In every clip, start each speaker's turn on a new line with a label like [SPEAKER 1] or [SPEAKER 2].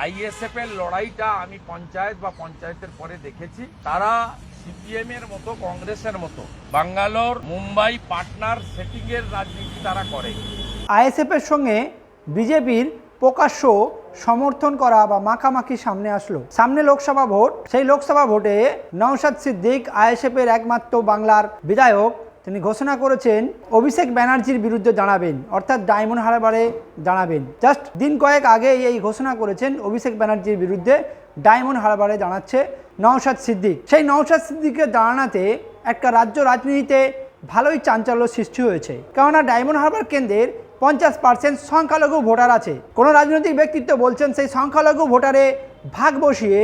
[SPEAKER 1] ISF এর লড়াইটা আমি পঞ্চায়েত বা পঞ্চায়েতের পরে দেখেছি। তারা সিপিএম এর মতো, কংগ্রেসের মতো, বাঙ্গালোর, মুম্বাই, পাটনার সেটিং এর রাজনীতি তারা করে।
[SPEAKER 2] আইএসএফের সঙ্গে বিজেপির প্রকাশ্য সমর্থন করা বা মাখামাখি সামনে আসলো। সামনে লোকসভা ভোট, সেই লোকসভা ভোটে নওশাদ সিদ্দিক আইএসএফের একমাত্র বাংলার বিধায়ক তিনি ঘোষণা করেছেন, অভিষেক ব্যানার্জির বিরুদ্ধে দাঁড়াবেন অর্থাৎ ডায়মন্ড হারবারে দাঁড়াবেন জাস্ট দিন কয়েক আগে এই ঘোষণা করেছেন, অভিষেক ব্যানার্জির বিরুদ্ধে ডায়মন্ড হারবারে দাঁড়াচ্ছে নওশাদ সিদ্দিক। সেই নওশাদ সিদ্দিকের দাঁড়ানাতে একটা রাজ্য রাজনীতিতে ভালোই চাঞ্চল্য সৃষ্টি হয়েছে। কেননা ডায়মন্ড হারবার কেন্দ্রের পঞ্চাশ পার্সেন্ট সংখ্যালঘু ভোটার আছে। কোনো রাজনৈতিক ব্যক্তিত্ব বলছেন, সেই সংখ্যালঘু ভোটারে ভাগ বসিয়ে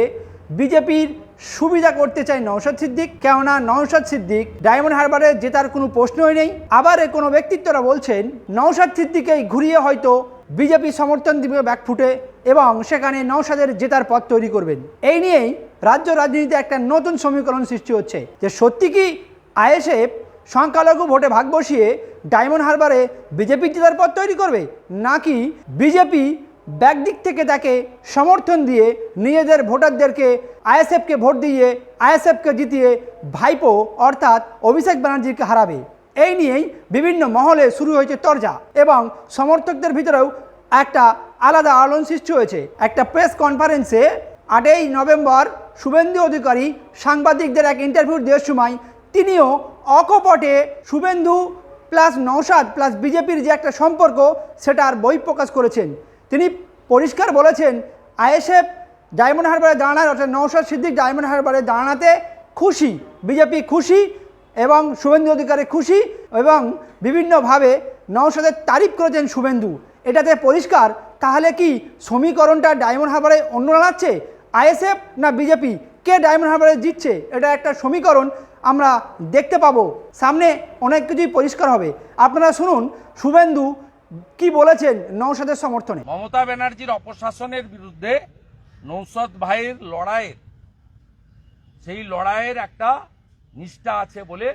[SPEAKER 2] বিজেপির সুবিধা করতে চায় নওশাদ সিদ্দিক। কেননা নওশাদ সিদ্দিক ডায়মন্ড হারবারে জেতার কোনো প্রশ্নই নেই। আবার কোনো ব্যক্তিত্বরা বলছেন, নওশাদ সিদ্দিকেই ঘুরিয়ে হয়তো বিজেপি সমর্থন দিবে ব্যাকফুটে এবং সেখানে নওশাদের জেতার পথ তৈরি করবেন। এই নিয়েই রাজ্য রাজনীতিতে একটা নতুন সমীকরণ সৃষ্টি হচ্ছে যে সত্যি কি আইএসএফ সংখ্যালঘু ভোটে ভাগ বসিয়ে ডায়মন্ড হারবারে বিজেপি জেতার পথ তৈরি করবে? নাকি বিজেপি ব্যাকদিক থেকে তাকে সমর্থন দিয়ে নিজেদের ভোটারদেরকে আইএসএফকে ভোট দিয়ে আইএসএফকে জিতিয়ে ভাইপো অর্থাৎ অভিষেক ব্যানার্জিকে হারাবে। এই নিয়েই বিভিন্ন মহলে শুরু হয়েছে তরজা এবং সমর্থকদের ভিতরেও একটা আলাদা আলোড়ন সৃষ্টি হয়েছে। একটা প্রেস কনফারেন্সে আটই নভেম্বর শুভেন্দু অধিকারী সাংবাদিকদের এক ইন্টারভিউ দেওয়ার সময় তিনিও অকপটে শুভেন্দু প্লাস নৌসাদ প্লাস বিজেপির যে একটা সম্পর্ক, সেটার বই প্রকাশ করেছেন। তিনি পরিষ্কার বলেছেন, আইএসএফ ডায়মন্ড হারবারে দাঁড়ানোর, অর্থাৎ নৌসাদ সিদ্দিক ডায়মন্ড হারবারে দাঁড়াতে খুশি, বিজেপি খুশি এবং শুভেন্দু অধিকারে খুশি এবং বিভিন্নভাবে নৌসাদের তারিফ করেছেন শুভেন্দু। এটাতে পরিষ্কার, তাহলে কি সমীকরণটা ডায়মন্ড হারবারে অন্য দাঁড়াচ্ছে আইএসএফ না বিজেপি? কে ডায়মন্ড হারবারে জিতছে? এটা একটা সমীকরণ আমরা দেখতে পাবো। সামনে অনেক কিছুই পরিষ্কার হবে। আপনারা শুনুন, শুভেন্দু কি বলেছেন নৌসাদের সমর্থনে?
[SPEAKER 1] মমতা ব্যানার্জির অপশাসনের বিরুদ্ধে নৌসদ ভাইয়ের লড়াইয়ের, সেই লড়াইয়ের একটা নিষ্ঠা আছে বলে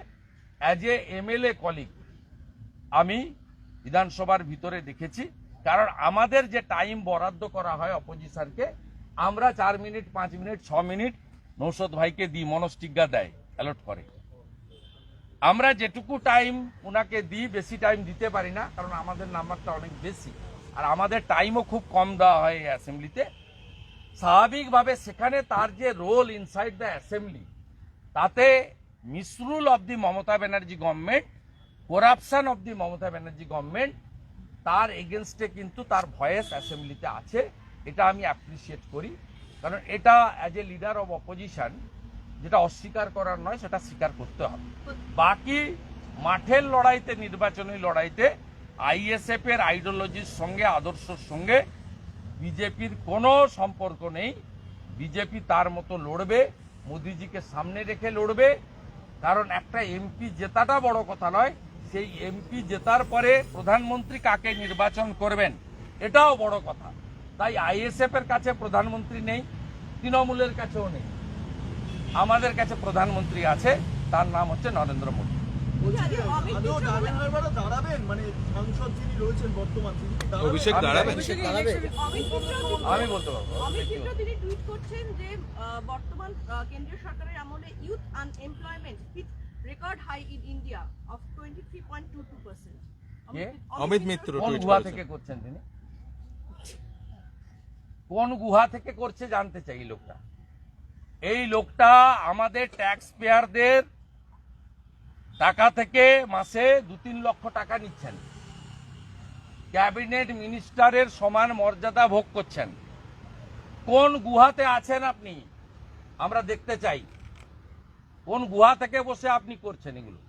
[SPEAKER 1] অ্যাজ এ এমএলএ কলিগ আমি বিধানসভার ভিতরে দেখেছি। কারণ আমাদের যে টাইম বরাদ্দ করা হয় অপোজিশনকে আমরা চার মিনিট পাঁচ মিনিট ছ মিনিট নৌসদ ভাইকে দিই মনস্টিজ্ঞা দেয় অ্যালট করে। আমরা যেটুকু টাইম ওনাকে দিই, বেশি টাইম দিতে পারি না, কারণ আমাদের নাম্বারটা অনেক বেশি। আর আমাদের টাইমও খুব কম দেওয়া হয় এই অ্যাসেম্বলিতে স্বাভাবিকভাবে সেখানে তার যে রোল ইনসাইড দ্য অ্যাসেম্বলি তাতে misrule of the Mamata Banerjee government corruption of the Mamata Banerjee government তার এগেনস্টে কিন্তু তার ভয়েস অ্যাসেম্বলিতে আছে। এটা আমি অ্যাপ্রিসিয়েট করি। কারণ এটা as a leader of opposition যেটা অস্বীকার করার নয় সেটা স্বীকার করতে হবে। বাকি মাঠের লড়াইতে নির্বাচনী লড়াইতে আইএসএফ এর আইডিওলজির সঙ্গে আদর্শের সঙ্গে বিজেপির কোনো সম্পর্ক নেই। বিজেপি তার মতো লড়বে মোদিজিকে সামনে রেখে লড়বে। কারণ একটা এমপি জেতাটা বড় কথা নয় সেই এমপি জেতার পরে প্রধানমন্ত্রী কাকে নির্বাচন করবেন এটাও বড় কথা। তাই আইএসএফ এর কাছে প্রধানমন্ত্রী নেই তৃণমূলের কাছেও নেই। আমাদের কাছে প্রধানমন্ত্রী আছে তার নাম হচ্ছে নরেন্দ্র মোদী
[SPEAKER 3] মানে
[SPEAKER 1] আমি বলতে পারব
[SPEAKER 4] অমিত মিত্র তিনি টুইট করছেন যে আহ, বর্তমান কেন্দ্রীয় সরকারের আমলে youth unemployment record high in India of 23.22%
[SPEAKER 5] Amit Mitra
[SPEAKER 1] কোন গুহা থেকে করছেন তিনি কোন গুহা থেকে করছে জানতে চাই লোকটা এই লোকটা আমাদের ট্যাক্স পেয়ারদের টাকা থেকে মাসে দু তিন লক্ষ টাকা নিচ্ছেন। ক্যাবিনেট মিনিস্টারের সমান মর্যাদা ভোগ করছেন। কোন গুহাতে আছেন আপনি? আমরা দেখতে চাই। কোন গুহা থেকে বসে আপনি করছেন এগুলো?